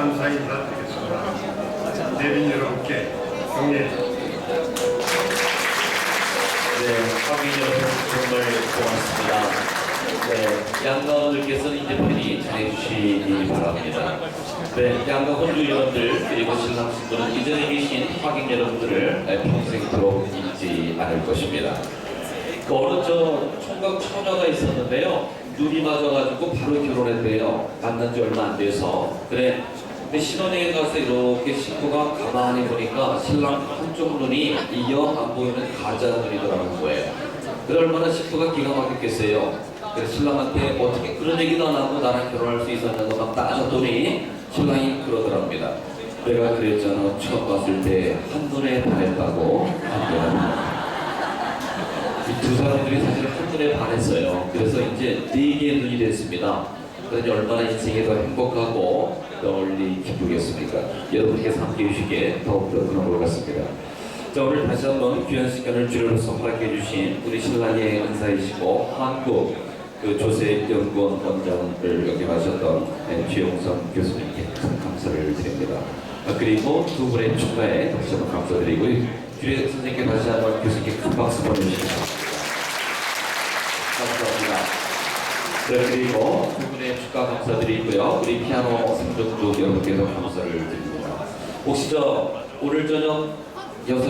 감사 인사 드리겠습니다. 대빈 여러분께 경례 네, 확인 여러분 정말 고맙습니다. 네, 양가원들께서는 이제 편히 잘해주시기 바랍니다. 네, 양가 혼주 여러분들 그리고 신랑 신부는 이전에 계신 확인 여러분들을 네, 평생토록 잊지 않을 것입니다. 그 어느 저 총각 처녀가 있었는데요. 눈이 맞아가지고 바로 결혼했대요. 만난 지 얼마 안 돼서. 그래. 근데 신혼여행 가서 이렇게 신부가 가만히 보니까 신랑 한쪽 눈이 이어 안 보이는 가짜 눈이더라는 거예요. 그래 얼마나 신부가 기가 막혔겠어요. 그래서 신랑한테 어떻게 그런 얘기도 안 하고 나랑 결혼할 수 있었냐고 막 따졌더니 신랑이 그러더랍니다. 내가 그랬잖아. 처음 봤을 때 한눈에 반했다고. 이두 사람들이 사실 한눈에 반했어요. 그래서 이제 네 개의 눈이 됐습니다. 그러니 얼마나 인생이 더 행복하고 널리 기쁘겠습니까? 여러분께서 함께 해주시기에 더욱더 그런 것 같습니다. 자, 오늘 다시 한번 귀한 시간을 주려서 허락해 주신 우리 신랑의 은사이시고 한국 그 조세연구원 원장을 역임하셨던 네, 주영선 교수님께 큰 감사를 드립니다. 아, 그리고 두 분의 축하에 다시 한번 감사드리고 주례 선생님께 다시 한번 교수님께 큰 박수 보내주시기 감사합니다. 네, 그리고 두 분의 축하 감사드리고요. 우리 피아노 성적도 여러분께도 감사를 드립니다. 혹시 저 오늘 저녁 여섯